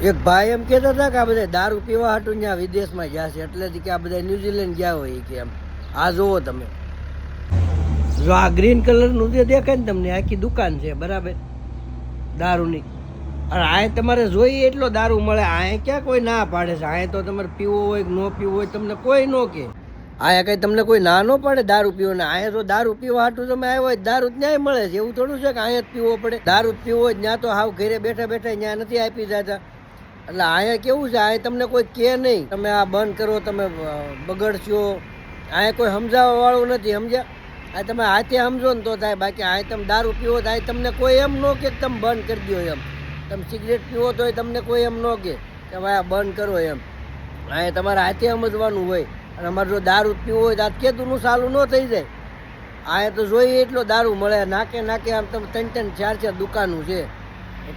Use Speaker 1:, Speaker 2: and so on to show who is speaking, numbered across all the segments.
Speaker 1: એક ભાઈ એમ કહેતા હતા કે આ બધા દારૂ પીવા હાટું ત્યાં વિદેશમાં ગયા છે. એટલેથી કે આ બધા ન્યુઝીલેન્ડ ગયા હોય કે એમ. આ જુઓ તમે. જો આ ગ્રીન કલરનું જે દેખાય ને તમને, આખી દુકાન છે, બરાબર? દારૂની. અને આ તમારે જોઈએ એટલો દારૂ મળે, આ ક્યાં કોઈ ના પાડે છે? આ તો તમારે પીવો હોય કે ન પીવો હોય તમને કોઈ ન કે. આયા કંઈ તમને કોઈ ના ન પાડે દારૂ પીવો ને? અહીંયા તો દારૂ પીવા હાટું તમે આવ્યો હોય દારૂ ન્યાય મળે છે. એવું થોડું છે કે અહીંયા જ પીવો પડે? દારૂ પીવો હોય ત્યાં તો હાવ ઘરે બેઠા બેઠા ત્યાં નથી આપી જતા. એટલે અહીંયા કેવું છે, અહીંયા તમને કોઈ કહે નહીં. તમે આ બંધ કરો, તમે બગડશો. અહીંયા કોઈ સમજાવવા વાળું નથી, સમજ્યા? આ તમે હાથે સમજો ને તો થાય, બાકી આ તમે દારૂ પીવો તો અહીં તમને કોઈ એમ ન કે તમે બંધ કરી દો એમ. તમે સિગરેટ પીવો તો તમને કોઈ એમ ન કે કે ભાઈ આ બંધ કરો એમ. અહીંયા તમારે હાથે સમજવાનું હોય. અને અમારે જો દારૂ પીવો હોય તો આ કેતુંનું સારું ન થઈ જાય. અહીંયા તો જોઈએ એટલો દારૂ મળે. નાકે નાકે આમ તમે ત્રણ ત્રણ ચાર ચાર દુકાનું છે.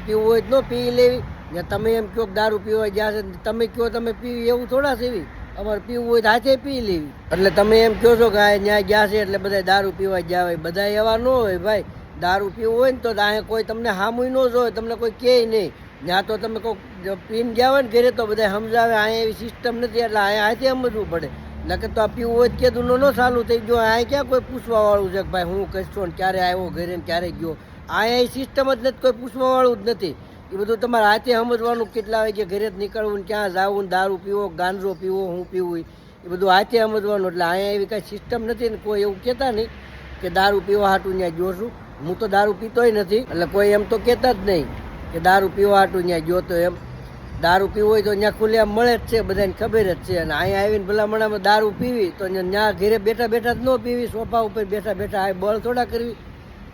Speaker 1: પીવું હોય તો ન પી લેવી. ને તમે એમ કહો દારૂ પીવા ગયા છે તમે કહો તમે પીવી એવું થોડા સીવી અમારે પીવું હોય તો હાથે પી લેવી. એટલે તમે એમ કહો છો કે આ ત્યાં ગયા છે એટલે બધા દારૂ પીવા ગયા હોય. બધા એવા ન હોય ભાઈ. દારૂ પીવું હોય ને તો અહીંયા કોઈ તમને હામુય ન જોય તમને કોઈ કહે નહીં. ત્યાં તો તમે કોઈ પીને ગયા હોય ને ઘરે તો બધા સમજાવે અહીંયા એવી સિસ્ટમ નથી એટલે અહીંયા હાથે સમજવું પડે. નકર તો આ પીવું હોય કીધું ન ચાલુ થઈ ગયો. અહીંયા ક્યાં કોઈ પૂછવા વાળું છે કે ભાઈ હું કહીશો ને ક્યારે આવ્યો ઘરે ને ક્યારે ગયો? અહીંયા સિસ્ટમ જ નથી, કોઈ પૂછવા વાળું જ નથી. એ બધું તમારે હાથે સમજવાનું કેટલા વાગે ઘરે જ નીકળવું ને ક્યાં જવું દારૂ પીવો, ગાંજરો પીવો, હું પીવું એ બધું હાથે સમજવાનું. એટલે અહીંયા એવી કાંઈ સિસ્ટમ નથી ને કોઈ એવું કહેતા નહીં કે દારૂ પીવા હાટું ત્યાં જોશું હું તો દારૂ પીતોય નથી. એટલે કોઈ એમ તો કહેતા જ નહીં કે દારૂ પીવા હાટું ત્યાં જોતો એમ. દારૂ પીવું હોય તો ત્યાં ખુલ્લે મળે જ છે, બધાને ખબર જ છે. અને અહીંયા આવીને ભલામણામાં દારૂ પીવી તો ત્યાં ઘરે બેઠા બેઠા જ ન પીવી. સોફા ઉપર બેઠા બેઠા આ બળ થોડા કરવી.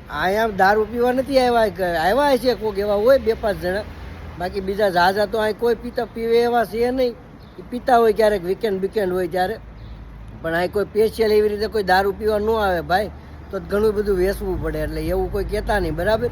Speaker 1: અહીંયા દારૂ પીવા નથી આવ્યા આવ્યા છે કોઈક એવા હોય બે પાંચ જણા. બાકી બીજા ઝાઝા તો અહીં કોઈ પીતા પીવે એવા છે નહીં. એ પીતા હોય ક્યારેક વીકેન્ડ વીકેન્ડ હોય ત્યારે. પણ અહીં કોઈ સ્પેશિયલ એવી રીતે કોઈ દારૂ પીવા ન આવે ભાઈ. તો ઘણું બધું વેચવું પડે એટલે એવું કોઈ કહેતા નહીં, બરાબર?